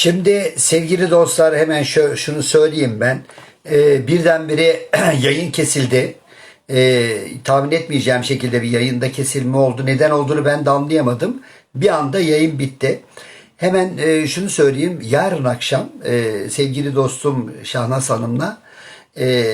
Şimdi sevgili dostlar hemen şö- şunu söyleyeyim ben. Ee, birdenbire yayın kesildi. Ee, tahmin etmeyeceğim şekilde bir yayında kesilme oldu. Neden olduğunu ben de anlayamadım. Bir anda yayın bitti. Hemen e, şunu söyleyeyim. Yarın akşam e, sevgili dostum Şahnaz Hanım'la e,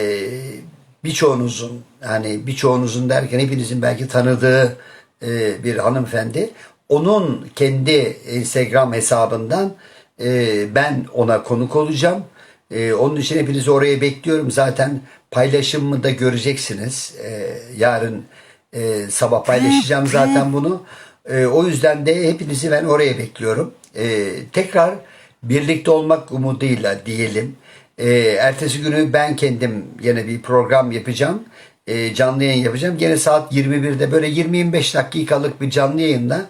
birçoğunuzun yani birçoğunuzun derken hepinizin belki tanıdığı e, bir hanımefendi onun kendi Instagram hesabından e, ben ona konuk olacağım. E, onun için hepinizi oraya bekliyorum. Zaten paylaşımımı da göreceksiniz. E, yarın e, sabah paylaşacağım zaten bunu. E, o yüzden de hepinizi ben oraya bekliyorum. E, tekrar birlikte olmak umuduyla diyelim. E, ertesi günü ben kendim yine bir program yapacağım. E, canlı yayın yapacağım. Gene saat 21'de böyle 20-25 dakikalık bir canlı yayında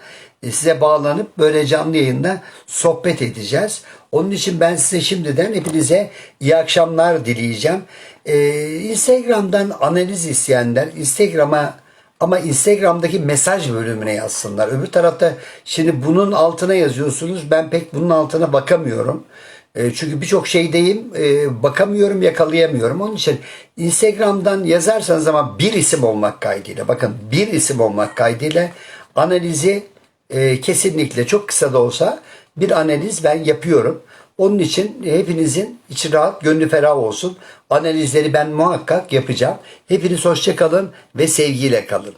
size bağlanıp böyle canlı yayında sohbet edeceğiz. Onun için ben size şimdiden hepinize iyi akşamlar dileyeceğim. E, Instagram'dan analiz isteyenler Instagram'a ama Instagram'daki mesaj bölümüne yazsınlar. Öbür tarafta şimdi bunun altına yazıyorsunuz. Ben pek bunun altına bakamıyorum. E, Çünkü birçok şeydeyim. e, Bakamıyorum, yakalayamıyorum. Onun için Instagram'dan yazarsanız ama bir isim olmak kaydıyla. Bakın bir isim olmak kaydıyla analizi e, kesinlikle çok kısa da olsa bir analiz ben yapıyorum. Onun için hepinizin içi rahat, gönlü ferah olsun. Analizleri ben muhakkak yapacağım. Hepiniz hoşça kalın ve sevgiyle kalın.